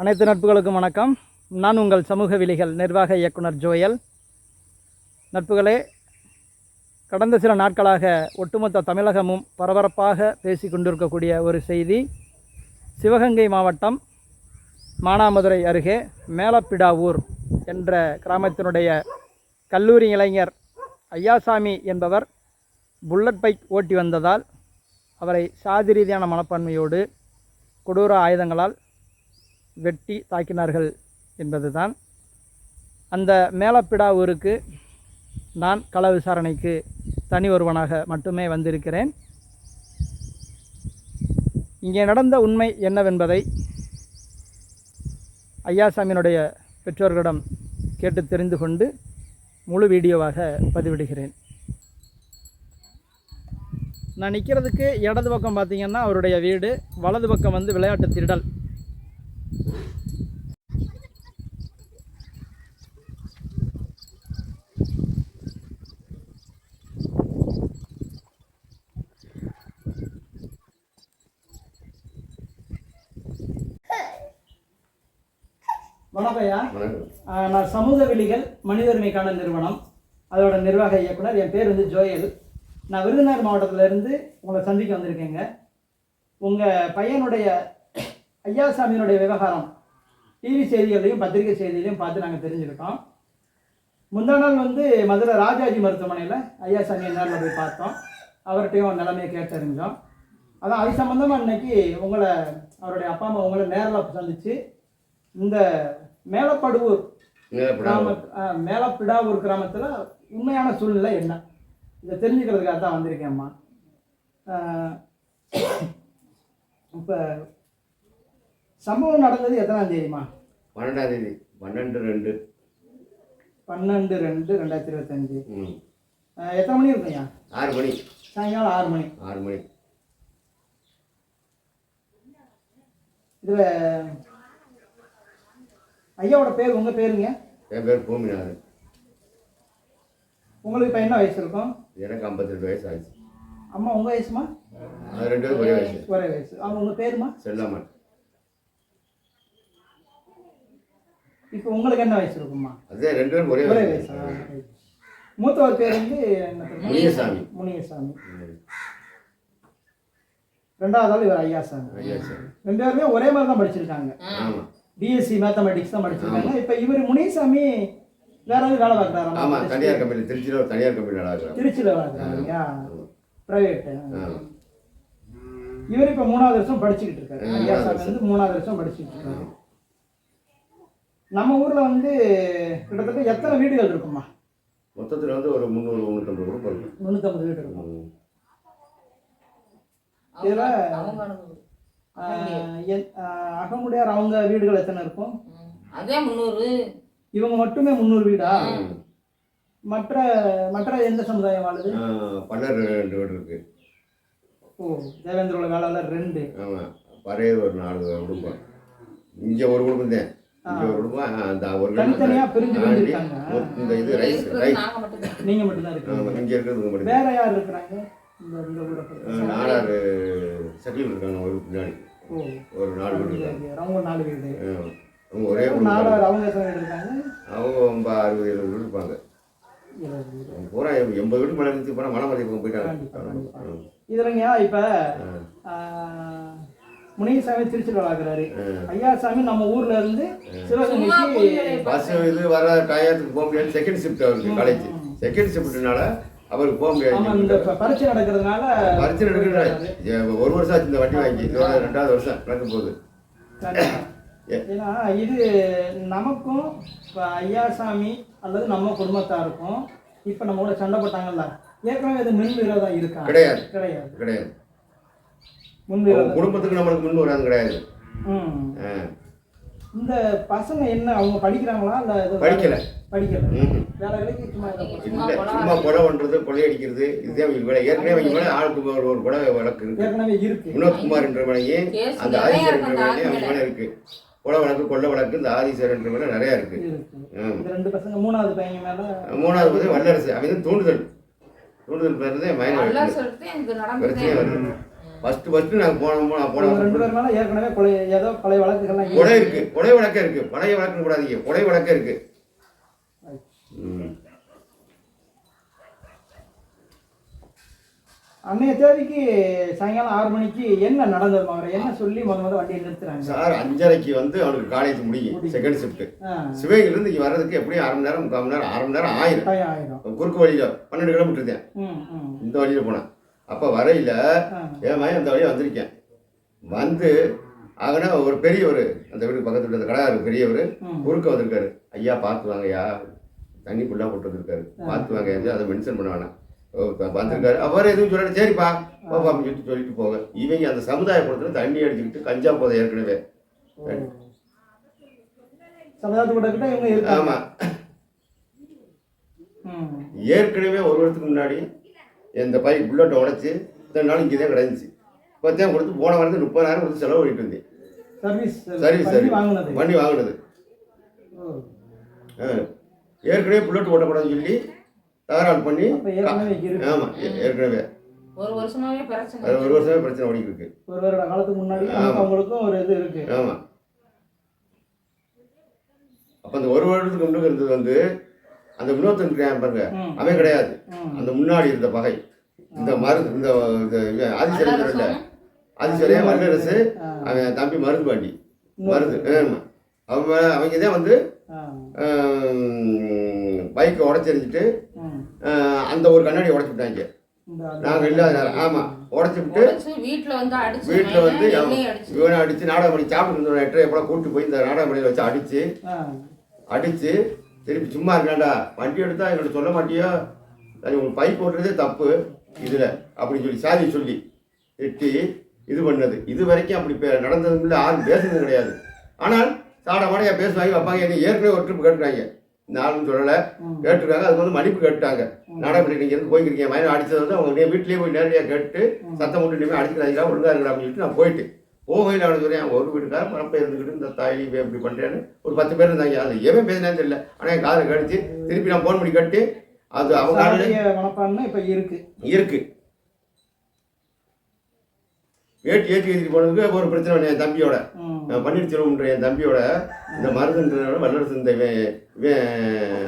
அனைத்து நட்புகளுக்கும் வணக்கம். நான் உங்கள் சமூக விலிகள் நிர்வாக இயக்குனர் ஜோயல். நட்புகளே கடந்த சில நாட்களாக ஒட்டுமொத்த தமிழகமும் பரபரப்பாக பேசி கொண்டிருக்கக்கூடிய ஒரு செய்தி. சிவகங்கை மாவட்டம் மானாமதுரை அருகே மேலப்பிடாவூர் என்ற கிராமத்தினுடைய கல்லூரி இளைஞர் ஐயாசாமி என்பவர் புல்லட் பைக் ஓட்டி வந்ததால் அவரை சாதி ரீதியான மனப்பான்மையோடு கொடூர ஆயுதங்களால் வெட்டி தாக்கினார்கள் என்பதுதான். அந்த மேலப்பிடா ஊருக்கு நான் கள விசாரணைக்கு தனி ஒருவனாக மட்டுமே வந்திருக்கிறேன். இங்கே நடந்த உண்மை என்னவென்பதை ஐயாசாமியினுடைய பெற்றோர்களிடம் கேட்டு தெரிந்து கொண்டு முழு வீடியோவாக பதிவிடுகிறேன். நான் நிற்கிறதுக்கு இடது பக்கம் பார்த்திங்கன்னா அவருடைய வீடு வலது பக்கம் வந்து விளையாட்டு திடல் வணக்கம் ஐயா வணக்கம். ஆஹ் நான் சமூக விலிகள் மனித உரிமைக்கான நிறுவனம். அதோட நிர்வாக இயக்குனர். என் பேர் வந்து ஜோயல். நான் விருதுநகர் மாவட்டத்துல இருந்து உங்களை சந்திக்க வந்திருக்கேங்க. உங்கள் பையனுடைய ஐயாசாமியினுடைய விவகாரம் டிவி செய்திகளையும் பத்திரிகை செய்திகளையும் பார்த்து நாங்கள் தெரிஞ்சுக்கிட்டோம். முந்தா நாள் வந்து மதுரை ராஜாஜி மருத்துவமனையில் ஐயாசாமியை நேரில் போய் பார்த்தோம். அவர்கிட்டையும் நிலைமையை கேட்டறிஞ்சோம். அதான் அது சம்மந்தமாக இன்னைக்கு உங்களை அவருடைய அப்பா அம்மா உங்களை நேரில் சந்தித்து இந்த மேலப்படுவூர் கிராம மேலப்பிடாவூர் கிராமத்தில் உண்மையான சூழ்நிலை என்ன? இதை தெரிஞ்சுக்கிறதுக்காக தான் வந்திருக்கேம்மா இப்போ சம்பவம் நடந்தது எத்தனாம் தேதிம்மா? பன்னெண்டாம் தேதி. பன்னெண்டு ரெண்டு. பன்னெண்டு ரெண்டு ரெண்டாயிரத்தி இருபத்தஞ்சு. எத்தனை மணி இருக்குங்கய்யா ஆறு மணி. சாயங்காலம் ஆறு மணி. ஆறு மணி. இதில் ஐயாவோட பேர் உங்கள் பேருங்க? என் பேர் பூமிநாதன். உங்களுக்கு இப்போ என்ன வயசு இருக்கும்? எனக்கு ஐம்பத்தெட்டு வயசு ஆச்சு அம்மா உங்கள் வயசுமா? அது ரெண்டு பேரும் ஒரே வயசு. ஒரே வயசு. அவங்க உங்கள் பேருமா? செல்லாமன் இப்போ உங்களுக்கு என்ன வயசு இருக்குமா அதே ரெண்டு பேரும் ஒரே ஒரே வயசு. மூத்தவர் பேர் வந்து என்ன? முனியசாமி. முனியசாமி. ரெண்டாவது ஆள் இவர் ஐயாசாமி. ஐயா சார் ரெண்டு பேருமே ஒரே மாதிரி தான் படிச்சிருக்காங்க. ஆமாம் பிஎஸ்சி மேத்தமெட்டிக்ஸ் தான் படிச்சிருக்காங்க. இப்போ இவர் முனியசாமி வேற எதுவும் வேலை ஆமாம் பார்க்குறாரா தனியார் கம்பெனி திருச்சியில் ஒரு தனியார் கம்பெனி நடக்கிறாங்க திருச்சியில் வேலை பார்க்குறாங்க ப்ரைவேட்டு ஆமாம் இவர் இப்போ மூணாவது வருஷம் படிச்சுக்கிட்டு இருக்காரு. ம், ஐயாசாமி வந்து மூணாவது வருஷம் படிச்சுக்கிட்டு இருக்காரு. நம்ம ஊர்ல வந்து கிட்டத்தட்ட எத்தனை வீடுகள் இருக்குமா மொத்தத்தில் வந்து ஒரு முந்நூறு முந்நூற்றம்பது குரூப் இருக்கு. முந்நூற்றம்பது வீடு இருக்கும். இதுல அகமுடையார் அவங்க வீடுகள் எத்தனை இருக்கும். அதே முந்நூறு. இவங்க மட்டுமே முந்நூறு வீடா. மற்ற மற்ற எந்த சமுதாயம் வாழுது? பன்னெண்டு ரெண்டு வீடு இருக்கு. ஓ தேவேந்திரோட வேளாளர் ரெண்டு. ஆமாம் பறையர் ஒரு நாலு குடும்பம். இங்கே ஒரு குடும்பம் தான். இங்கே ஒரு குடும்பம் அந்த ஒரு தனித்தனியா பிரிஞ்சு ஆண்டி, பிரிஞ்சிருக்காங்க. இந்த இது ரைஸ் ரைஸ். நாங்க மட்டும்தான். இருக்கீங்க. இங்கே இருக்கிறது மட்டும் வேற யார் இருக்கிறாங்க? இந்த நாலாறு செட்டில் இருக்காங்க ஒரு பின்னாடி. ஒரு நாலு வீடு அவங்க நாலு வீடு. அவங்க ஒரே அவங்க எத்தனை இருக்காங்க? அவங்க அறுபது எழுபது வீடு இருப்பாங்க. பூரா எண்பது வீடு மேலே இருந்து போனால் மலை மலை கண்டிப்பா, போயிட்டாங்க இதுலங்க இப்ப முனியசாமி திருச்சியில் வளர்க்குறாரு. ஐயாசாமி நம்ம ஊர்ல இருந்து சிவகங்கைக்கு. பஸ் இது வர டயத்துக்கு போக முடியாது. செகண்ட் ஷிஃப்ட் அவருக்கு காலேஜ் செகண்ட் ஷிஃப்ட்னால அவருக்கு போக முடியாது. பரீட்சை நடக்கிறதுனால பரிச்சை எடுக்கிறாரு ஒரு வருஷம் ஆச்சு இந்த வண்டி வாங்கி. இதோட ரெண்டாவது வருஷம் நடக்கும் போகுது. ஏன்னா இது நமக்கும் இப்போ ஐயாசாமி அல்லது நம்ம குடும்பத்தாருக்கும் இப்போ நம்ம கூட சண்டை போட்டாங்கல்ல ஏற்கனவே இது முன் விரோதம் இருக்கா? கிடையாது. கிடையாது. கிடையாது. முன் விரோதம் குடும்பத்துக்கு நம்மளுக்கு முன் வராது கிடையாது. இந்த பசங்க என்ன அவங்க படிக்கிறாங்களா? இல்ல படிக்கல. படிக்கல. சும்மா கொலை பண்றது கொலை அடிக்கிறது இதுதான் இவங்க வேலை. ஏற்கனவே இவங்க மேலே ஆளுக்கு ஒரு ஒரு கொலை வழக்கு இருக்கு. வினோத்குமார் என்ற கேஸ் அந்த ஆதிசர் என்ற ஆள் அவங்க மேல. மேலே இருக்கு. கொலை வழக்கு கொள்ள வழக்கு இந்த ஆதிசர் என்ற மேலே நிறையா இருக்கு. ரெண்டு மூணாவது பையன் மேல மூணாவது வந்து வல்லரசு. வந்து தூண்டுதல். தூண்டுதல் பேர் தான் நல்லா மைனர் சொல்லிட்டு எனக்கு பிரச்சனையே நடந்ததே வருது. ஃபர்ஸ்ட் ஃபர்ஸ்ட் நாங்கள் போனோம் ரெண்டு போனோம். பேர் மேல ஏற்கனவே கொலை ஏதோ பழைய வழக்குகள்லாம் கொலை இருக்கு. கொலை வழக்கம் இருக்கு. பழைய வழக்கம் கூடாதீங்க கொலை வழக்கம் இருக்கு. ம். அன்னைய தேதிக்கு சாயங்காலம் ஆறு மணிக்கு என்ன நடந்தது அவரை என்ன சொல்லி முத முத வண்டியை நிறுத்துறாங்க? சார் அஞ்சரைக்கு வந்து அவனுக்கு காலேஜ் முடியும் செகண்ட் ஷிஃப்ட் ஆ, சிவகிலிருந்து இங்கே வர்றதுக்கு எப்படியும் அரை மணி நேரம் முக்கால் மணி நேரம் அரை மணி நேரம் ஆயிரும். ஆயிரும் குறுக்கு வழியில் பன்னெண்டு கிலோமீட்டர் தான். இந்த வழியில் போனேன் அப்போ வரையில் மகன் அந்த வழியாக வந்திருக்கேன். வந்து ஆகனா ஒரு பெரியவர் அந்த வீட்டுக்கு பக்கத்தில் அந்த கடையாரு பெரியவர் குறுக்க வந்திருக்காரு. ஐயா பார்த்து வாங்கய்யா. தண்ணி ஃபுல்லாக போட்டு வந்திருக்காரு. பார்த்து வாங்க அதை மென்ஷன் பண்ண வேணாம். வந்திருக்காரு அவர் எதுவும் சொல்லல. சரிப்பா பாப்பா அப்படின்னு சொல்லிட்டு சொல்லிட்டு போக இவங்க அந்த சமுதாய கூடத்தில் தண்ணி அடிச்சுக்கிட்டு கஞ்சா போதை ஏற்கனவே. ஆமாம் ஏற்கனவே ஒரு வருஷத்துக்கு முன்னாடி இந்த பைக் புல்லட்டை உடைச்சி இத்தனை நாள் இங்கே தான் கிடந்துச்சு. பத்தாயிரம் கொடுத்து போன வாரத்து முப்பதாயிரம் கொடுத்து செலவு பண்ணிட்டு இருந்தேன். சர்வீஸ் சரி பண்ணி வாங்கினது. ஏற்கனவே புல்லட் ஓட்டக்கூடாதுன்னு சொல்லி தகராறு பண்ணி ஆமாம் ஏற்கனவே ஒரு வருஷமாவே பிரச்சனை. அது ஒரு வருஷமே பிரச்சனை ஓடிட்டு இருக்கு. ஒரு வருட காலத்துக்கு முன்னாடி அவங்களுக்கும் ஒரு இது இருக்கு. ஆமாம் அப்போ அந்த ஒரு வருடத்துக்கு முன்னுக்கு இருந்தது வந்து அந்த வினோத்தன் இருக்கிறான் பாருங்க. அவன் கிடையாது. அந்த முன்னாடி இருந்த பகை. இந்த மருந்து இந்த ஆதிசேரன் இல்லை. ஆதிசேரன் வல்லரசு. அவன் தம்பி மருந்து பாண்டி. மருந்து ஆமாம் அவன் அவங்க தான் வந்து. பைக்கை உடச்செறிஞ்சிட்டு. அந்த ஒரு கண்ணாடி உடச்சி விட்டாங்க. நாங்கள் இல்லாத நேரம் ஆமாம் உடச்சி விட்டு வீட்டுல வந்து அடிச்சு வீட்டில் வந்து இவனை அடித்து நாடகம் பண்ணி சாப்பிட்டு இருந்தவன் எட்டரை எப்படா கூப்பிட்டு போய் இந்த நாடகம் பண்ணி வச்சு அடித்து. அடித்து திருப்பி சும்மா இருக்காண்டா வண்டி எடுத்தா என்னோட சொல்ல மாட்டியோ? அது உங்களுக்கு பைக் ஓட்டுறதே தப்பு இதில் அப்படின்னு சொல்லி சாதி சொல்லி திட்டி இது பண்ணது. இது வரைக்கும் அப்படி பே- நடந்ததும் இல்லை யாரும் பேசுனது கிடையாது. ஆனால் சாட மாடையா பேசுவாங்க வைப்பாங்க. என்னை ஏற்கனவே ஒரு ட்ரிப் இந்த ஆளுன்னு சொல்லலை. கேட்டுருக்காங்க. அதுக்கு வந்து மன்னிப்பு கேட்டுட்டாங்க நாடகம் நீங்கள் இருந்து போய்க்கிறீங்க மயனை அடிச்சது வந்து அவங்க நீ வீட்லேயே போய் நேரடியாக கேட்டு சத்தம் போட்டு இனிமேல் அடிக்கிறாங்க ஒழுங்கா இருக்கா அப்படின்னு சொல்லிட்டு நான் போயிட்டு. போகையில் அவனுக்கு சொல்றேன். ஒரு வீட்டுக்கார பரப்ப இருந்துக்கிட்டு இந்த தாய் இப்படி பண்ணுறேன்னு ஒரு பத்து பேர் இருந்தாங்க. அது எவன் பேசினான்னு தெரியல. ஆனால் என் காதை கடிச்சு திருப்பி நான் ஃபோன் பண்ணி கட்டி அது அவங்க இருக்கு. இருக்கு. வேட்டி ஏற்றி ஏற்றிட்டு போனதுக்கு ஒரு பிரச்சனை என் தம்பியோட. நான் பன்னீர் செல்வம்ன்ற என் தம்பியோட இந்த மருதுன்றவன வல்லரசு இந்த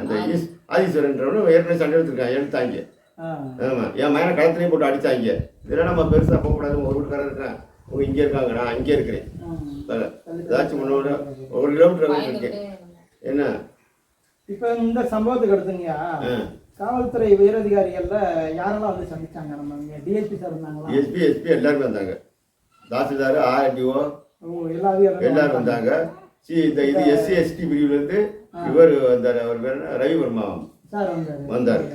இந்த ஈஸ் ஆதீஸ்வரன்றவனு ஏற்கனவே சண்டை எடுத்திருக்கான் எடுத்தாங்க. ஆமாம் என் மகனை களத்துலேயும் போட்டு அடித்தாங்க இதெல்லாம் நம்ம பெருசாக போகக்கூடாது ஒரு வீட்டுக்காரர் இருக்கேன். அவங்க இங்கே இருக்காங்க நான் இங்கே இருக்கிறேன். ஏதாச்சும் முன்னோட ஒரு கிலோமீட்டர் இருக்கேன் என்ன? இப்ப இந்த சம்பவத்துக்கு அடுத்துங்கய்யா ஆ. காவல்துறை உயரதிகாரிகள்ல யாரெல்லாம் வந்து சந்திச்சாங்க? நம்ம டிஎஸ்பி சார் இருந்தாங்களா? எஸ்பி எஸ்பி எல்லாருமே வந்தாங்க. தாசில்தார் ஆர்டிஓ எல்லாரும் வந்தாங்க. சி இந்த இது எஸ்சி எஸ்டி பிரிவுலேருந்து இவர் வந்தார். அவர் பேர் என்ன? ரவிவர்மா சார் வந்தாரு.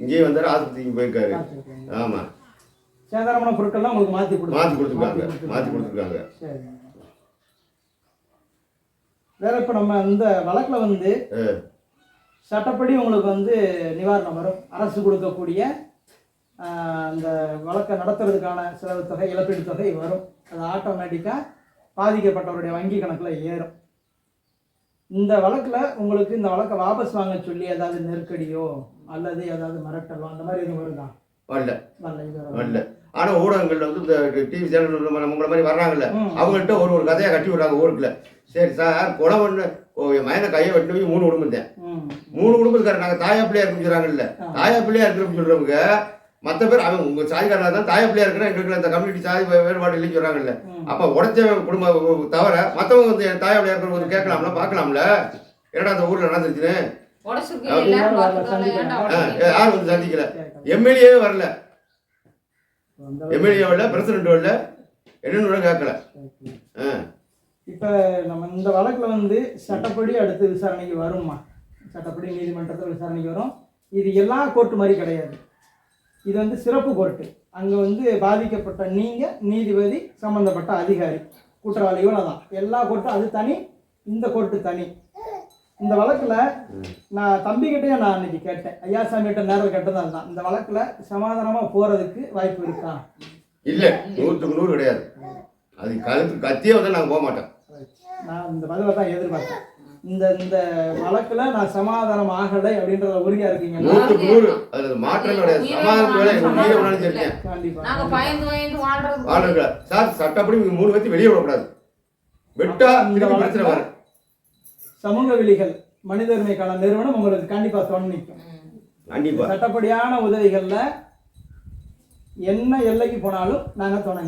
இங்கேயும் வந்தார். ஆஸ்பத்திரிக்கு போயிருக்காரு. ஆமாம் சேதாரமான பொருட்கள்லாம் உங்களுக்கு மாத்தி கொடுத்து மாற்றி கொடுத்துருக்காங்க. மாற்றி கொடுத்துருக்காங்க. வேற இப்ப நம்ம இந்த வழக்குல வந்து சட்டப்படி உங்களுக்கு வந்து நிவாரணம் வரும். அரசு கொடுக்கக்கூடிய அந்த வழக்கை நடத்துறதுக்கான செலவு தொகை இழப்பீடு தொகை வரும். அது ஆட்டோமேட்டிக்காக பாதிக்கப்பட்டவருடைய வங்கி கணக்கில் ஏறும். இந்த வழக்கில் உங்களுக்கு இந்த வழக்கை வாபஸ் வாங்க சொல்லி ஏதாவது நெருக்கடியோ அல்லது ஏதாவது மிரட்டலோ அந்த மாதிரி எதுவும் வருதா? வரல. வரல ஆனால் ஊடகங்கள்ல வந்து இந்த டிவி சேனல் உங்களை மாதிரி வர்றாங்கல்ல. அவங்கள்ட்ட ஒரு ஒரு கதையாக கட்டி விடுறாங்க ஊருக்குள்ள. சரி சார் கொலை பண்ண என் மயனை கையை வெட்டினவி மூணு குடும்பம் தான். மூணு குடும்பத்துக்காரர் நாங்கள் தாயா பிள்ளையா இருக்குன்னு சொல்கிறாங்கல்ல. தாயா பிள்ளையா இருக்கிறோம்னு சொல்கிறவங்க மற்ற பேர் அவன் உங்கள் சாதிக்காரனாக தான் தாயா பிள்ளையா இருக்கிற எங்களுக்கு அந்த கம்யூனிட்டி சாதி வேறுபாடு இல்லைன்னு சொல்கிறாங்கல்ல. அப்போ உடச்ச குடும்பம் தவிர மற்றவங்க வந்து என் தாயா பிள்ளையா இருக்கிறவங்க கேட்கலாம்ல பார்க்கலாம்ல? என்னடா அந்த ஊரில் நடந்துச்சுன்னு யாரும் வந்து சந்திக்கல. எம்எல்ஏவே வரல. எம்எல்ஏ வரல பிரசிடென்ட் வரல. என்னன்னு கேட்கல. இப்போ நம்ம இந்த வழக்குல வந்து சட்டப்படி அடுத்து விசாரணைக்கு வரும்மா. சட்டப்படி நீதிமன்றத்தில் விசாரணைக்கு வரும். இது எல்லா கோர்ட்டு மாதிரி கிடையாது. இது வந்து சிறப்பு கோர்ட்டு. அங்கே வந்து பாதிக்கப்பட்ட நீங்கள் நீதிபதி சம்மந்தப்பட்ட அதிகாரி குற்றவாளிகள் அதான் எல்லா கோர்ட்டும் அது தனி இந்த கோர்ட்டு தனி. இந்த வழக்கில் நான் தம்பிக்கிட்டே நான் அன்னைக்கு கேட்டேன். ஐயாசாமி கிட்ட நேரில் கேட்டது அதுதான். இந்த வழக்கில் சமாதானமாக போகிறதுக்கு வாய்ப்பு இருக்கா? இல்லை நூற்றுக்கு நூறு கிடையாது. அது கழுத்து கத்தியே வந்து நாங்கள் போக மாட்டோம் நான் இந்த பதிலை தான் எதிர்பார்த்தேன். இந்த இந்த வழக்குல நான் சமாதானம் ஆகலை அப்படின்றத உறுதியா இருக்கீங்கன்னா நூற்றுக்கு நூறு. அதுல மாற்றம் கிடையாது. சமாதானத்து வேலை நாங்க பயந்து பயந்து வாழ்றது சார் சட்டப்படி இவங்க மூணு பேர்த்து வெளியே விடக்கூடாது. வெட்டா இந்த பிரச்சனை வரும் சமூக விலிகள் மனித உரிமைக்கான நிறுவனம் உங்களுக்கு கண்டிப்பா துணை நிற்கும். கண்டிப்பா. சட்டப்படியான உதவிகள்ல என்ன எல்லைக்கு போனாலும் நாங்க துணை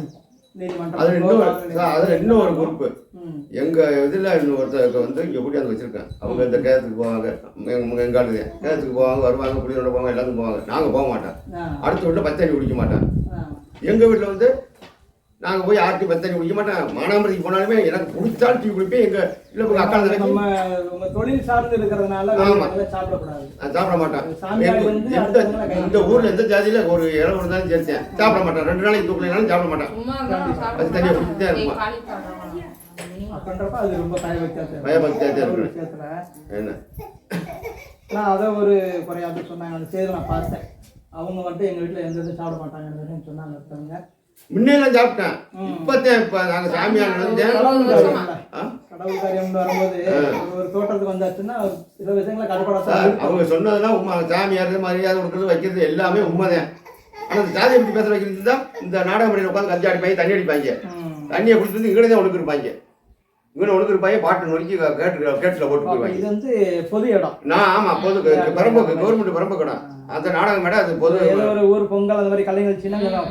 அதுல இன்னொரு அதுல இன்னும் ஒரு பொறுப்பு ம். எங்க இதுல இன்னொருத்தருக்கு வந்து இங்க கூட்டியாந்து வச்சிருக்கேன் அவங்க இந்த கேரத்துக்கு போவாங்க. எங்க எங்காளுது கேரத்துக்கு போவாங்க வருவாங்க குடியோட போவாங்க எல்லாத்துக்கும் போவாங்க. நாங்க போக மாட்டோம். அடுத்த வீட்டுல பத்தண்ணி குடிக்க மாட்டேன் ஆ. எங்க வீட்டுல வந்து நாங்க போய் யார்ட்டையும் பத்தண்ணி குடிக்க மாட்டேன் மானாமரிக்கு போனாலுமே எனக்கு பிடிச்சாலும் டீ குடிப்பேன். எங்க இல்ல உங்க அக்கா நம்ம உங்க தொழில் சார்ந்து இருக்கிறதுனால ஆமா. வெளியில சாப்பிடக்கூடாது. நான் சாப்பிட மாட்டேன். வந்து இந்த ஊர்ல எந்த ஜாதியில ஒரு இடம் இருந்தாலும் சேர்த்தேன் சாப்பிட மாட்டேன். ரெண்டு நாளைக்கு தூக்கலைனாலும் சாப்பிட மாட்டேன். அது தனியா குடிச்சுட்டே இருப்போம். அப்படின்றப்ப அது ரொம்ப பயபக்தியா பயபக்தியா தான் ஒரு இருக்கு. விஷயத்துல. என்ன? நான் அதை ஒரு குறையாது சொன்னாங்க. அந்த செய்தி நான் பார்த்தேன். அவங்க மட்டும் எங்க வீட்டுல எந்த இதுவும் சாப்பிட மாட்டாங்கன்னு சொன்னாங்க. ஒருத்தவங்க முன்னெல்லாம் சாப்பிட்டேன். இப்பத்தான் இப்ப நாங்க சாமியார் கடவுள் வரும்போது ஒரு தோட்டத்துக்கு வந்தாச்சுன்னா சில விஷயங்களை அவங்க சொன்னதெல்லாம் உண்மை. சாமியார் மரியாதை கொடுக்கறது வைக்கிறது எல்லாமே உண்மைதான். ஆனா இந்த ஜாதியை பத்தி பேச வைக்கிறது தான் இந்த நாடக மணியில் உட்காந்து கஞ்சி அடிப்பாங்க. தண்ணி அடிப்பாங்க தண்ணியை குடிச்சிட்டு இங்கே தான் ஒழுங்கிருப்பாங்க. இங்கே ஒழுங்கிருப்பாங்க பாட்டு நொறுக்கி கேட்டு கேட்டில் போட்டு போயிடுவாங்க. இது வந்து பொது இடம். நான் ஆமா பொது பரம்புக்கு கவர்மெண்ட் பரம்புக்கணும் அந்த நாடகம் மேடம் அது பொது ஒரு ஊர் பொங்கல் அந்த மாதிரி கலை நிகழ்ச்சினா இங்க தான்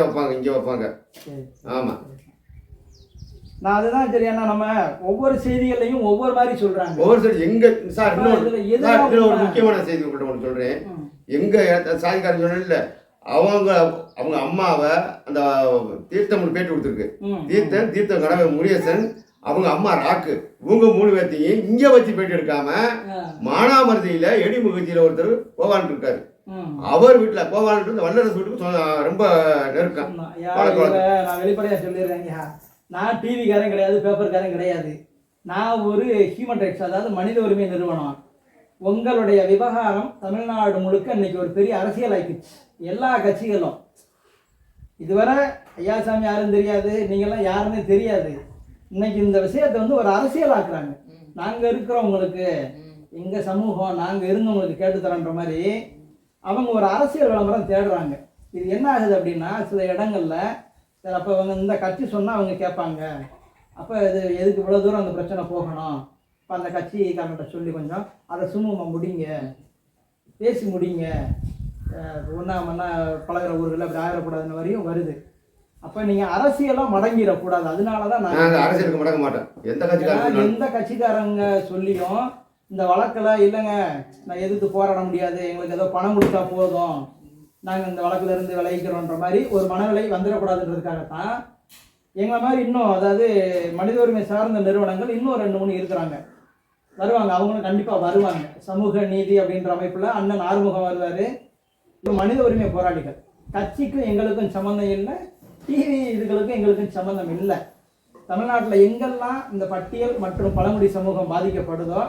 வைப்பாங்க. இங்கே வைப்பாங்க. சரி. ஆமா. நான் அதுதான் சரி ஏன்னா நம்ம ஒவ்வொரு செய்திகளையும் ஒவ்வொரு மாதிரி சொல்றாங்க. ஒவ்வொரு சைடு எங்க சார் இன்னொரு ஒரு? முக்கியமான செய்தி உங்கள்கிட்ட ஒன்று சொல்றேன். ம். எங்க சாதிக்காரன் சொன்னேன்ல அவங்க அவங்க அம்மாவை அந்த தீர்த்தம் பேட்டி கொடுத்துருக்கு. தீர்த்தன் தீர்த்தம் கடவை முருகேசன் அவங்க அம்மா ராக்கு. இவங்க மூணு பேர்த்தையும் இங்க வச்சு பேட்டி எடுக்காம. மானாமருதியில எடிமுகத்தியில ஒருத்தர் கோவான் இருக்காரு. அவர் வீட்டுல கோவான் வந்து வல்லரசு வீட்டுக்கு ரொம்ப நெருக்கம். நான் வெளிப்படையா சொல்லிடுறேங்க நான் டிவிக்காரன் கிடையாது பேப்பர்காரன் கிடையாது. நான் ஒரு ஹியூமன் ரைட்ஸ் அதாவது மனித உரிமை நிறுவனம். உங்களுடைய விவகாரம் தமிழ்நாடு முழுக்க இன்னைக்கு ஒரு பெரிய அரசியல் ஆயிடுச்சு எல்லா கட்சிகளும். இதுவரை ஐயாசாமி யாரும் தெரியாது நீங்கள்லாம் யாருன்னு தெரியாது. இன்னைக்கு இந்த விஷயத்தை வந்து ஒரு அரசியல் ஆக்குறாங்க இருக்கிறவங்களுக்கு எங்கள் சமூகம் நாங்கள் இருந்தவங்களுக்கு கேட்டு தரோன்ற மாதிரி அவங்க ஒரு அரசியல் விளம்பரம் தேடுறாங்க. இது என்ன ஆகுது அப்படின்னா சில இடங்களில் சரி அப்போ அவங்க இந்த கட்சி சொன்னால் அவங்க கேட்பாங்க. அப்போ இது எதுக்கு இவ்வளோ தூரம் அந்த பிரச்சனை போகணும்? இப்போ அந்த கட்சிக்காரன்கிட்ட சொல்லி கொஞ்சம் அதை சுமூகமாக முடிங்க. பேசி முடிங்க. ஒன்றா மண்ணா பழகுற ஊர்களில் அப்படி ஆயிடக்கூடாதுன்னு வரையும் வருது. அப்போ நீங்கள் அரசியலாக மடங்கிடக்கூடாது. அதனால தான் நான் அரசியலுக்கு மடங்க மாட்டோம் எந்த கட்சிக்காரங்க சொல்லியும் இந்த வழக்கில் இல்லைங்க நான் எதிர்த்து போராட முடியாது. எங்களுக்கு ஏதோ பணம் கொடுத்தா போதும். நாங்கள் இந்த வழக்குல இருந்து விளைவிக்கிறோன்ற மாதிரி ஒரு மனநிலை வந்துடக்கூடாதுன்றதுக்காகத்தான் எங்களை மாதிரி இன்னும் அதாவது மனித உரிமை சார்ந்த நிறுவனங்கள் இன்னும் ரெண்டு மூணு இருக்கிறாங்க. வருவாங்க. அவங்களும் கண்டிப்பாக வருவாங்க. சமூக நீதி அப்படின்ற அமைப்பில் அண்ணன் ஆறுமுகம் வருவார். மனித உரிமை போராளிகள். கட்சிக்கும் எங்களுக்கும் சம்மந்தம் இல்லை டிவி இதுகளுக்கும் எங்களுக்கும் சம்மந்தம் இல்லை. தமிழ்நாட்டில் எங்கெல்லாம் இந்த பட்டியல் மற்றும் பழங்குடி சமூகம் பாதிக்கப்படுதோ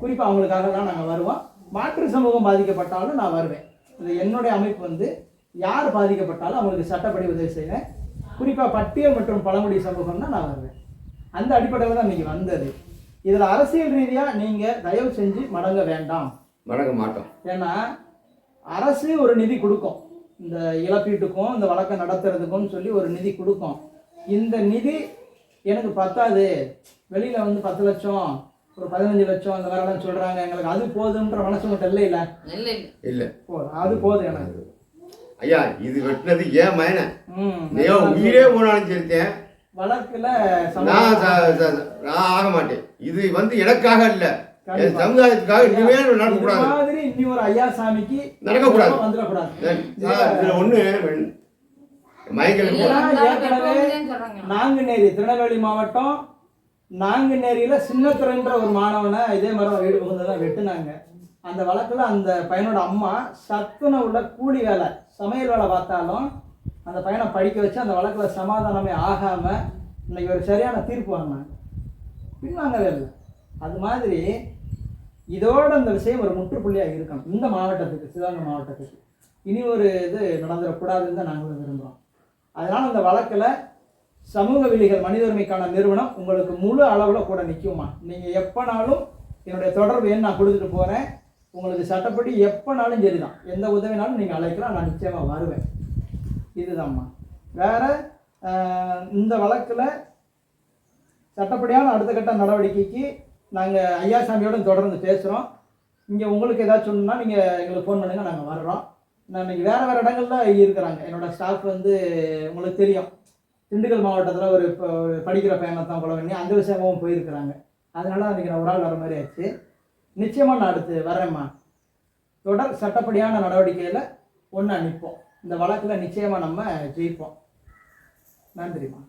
குறிப்பாக அவங்களுக்காக தான் நாங்கள் வருவோம். மாற்று சமூகம் பாதிக்கப்பட்டாலும் நான் வருவேன். இது என்னுடைய அமைப்பு வந்து யார் பாதிக்கப்பட்டாலும் அவங்களுக்கு சட்டப்படி உதவி செய்வேன். குறிப்பாக பட்டியல் மற்றும் பழங்குடி சமூகம்னா நான் வருவேன். அந்த அடிப்படையில் தான் இன்னைக்கு வந்தது. இதில் அரசியல் ரீதியாக நீங்கள் தயவு செஞ்சு மடங்க வேண்டாம். மடங்க மாட்டோம். ஏன்னா அரசு ஒரு நிதி கொடுக்கும். இந்த இழப்பீட்டுக்கும் இந்த வழக்கை நடத்துறதுக்கும் சொல்லி ஒரு நிதி கொடுக்கும். இந்த நிதி எனக்கு பத்தாது. வெளியில வந்து பத்து லட்சம் ஒரு பதினஞ்சு லட்சம் அந்த மாதிரிலாம் சொல்றாங்க. எங்களுக்கு அது போதுன்ற மனசு மட்டும் இல்லை இல்ல? இல்லை இல்ல. அது போதும் எனக்கு. ஐயா இது வெட்டினது ஏன் மயனை? உயிரே போனாலும் சரித்தேன் வழக்குல நான் ஆக மாட்டேன். இது வந்து எனக்காக இல்ல. சமுதாயத்துக்காக நடக்கக்கூடாது மாதிரி இன்னி ஒரு ஐயா சாமிக்கு நடக்கக்கூடாது. வந்துடக்கூடாது. சொல்றாங்க. நாங்குநேரி திருநெல்வேலி மாவட்டம் நாங்குநேரியில சின்னத்துறைன்ற ஒரு மாணவனை இதே மாதிரி வீடு புகுந்து தான் வெட்டுனாங்க. அந்த வழக்குல அந்த பையனோட அம்மா சத்துண உள்ள கூலி வேலை சமையல் வேலை பார்த்தாலும் அந்த பையனை படிக்க வச்சு அந்த வழக்குல சமாதானமே ஆகாம இன்னைக்கு ஒரு சரியான தீர்ப்பு வாங்கினாங்க பின்வாங்கவே இல்லை. அது மாதிரி இதோட அந்த விஷயம் ஒரு முற்றுப்புள்ளியாக இருக்கணும். இந்த மாவட்டத்துக்கு சிவகங்கை மாவட்டத்துக்கு. இனி ஒரு இது நடந்துடக்கூடாதுன்னு தான் நாங்களும் விரும்புகிறோம் அதனால் அந்த வழக்கில் சமூக விழிகள் மனித உரிமைக்கான நிறுவனம் உங்களுக்கு முழு அளவில் கூட நிற்குமா நீங்கள் எப்போனாலும் என்னுடைய தொடர்பு எண் நான் கொடுத்துட்டு போகிறேன் உங்களுக்கு சட்டப்படி எப்போனாலும் சரி தான் எந்த உதவினாலும் நீங்கள் அழைக்கலாம் நான் நிச்சயமாக வருவேன். இதுதாம்மா வேற இந்த வழக்கில் சட்டப்படியான அடுத்த கட்ட நடவடிக்கைக்கு நாங்கள் ஐயாசாமியோட தொடர்ந்து பேசுகிறோம் இங்கே உங்களுக்கு ஏதாச்சும் சொன்னால் நீங்கள் எங்களுக்கு ஃபோன் பண்ணுங்கள் நாங்கள் வர்றோம். நான் இன்றைக்கி வேறு வேறு இடங்கள்ல இருக்கிறாங்க. என்னோடய ஸ்டாஃப் வந்து உங்களுக்கு தெரியும். திண்டுக்கல் மாவட்டத்தில் ஒரு இப்போ படிக்கிற பையனை தான் கொலை பண்ணி அந்த விஷயமாவும் போயிருக்கிறாங்க. அதனால அன்றைக்கி நான் ஒரு ஆள் வர மாதிரி ஆச்சு. நிச்சயமாக நான் அடுத்து வரேம்மா தொடர் சட்டப்படியான நடவடிக்கையில் ஒன்று நிற்போம் இந்த வழக்கில் நிச்சயமாக நம்ம ஜெயிப்போம். நன்றிம்மா.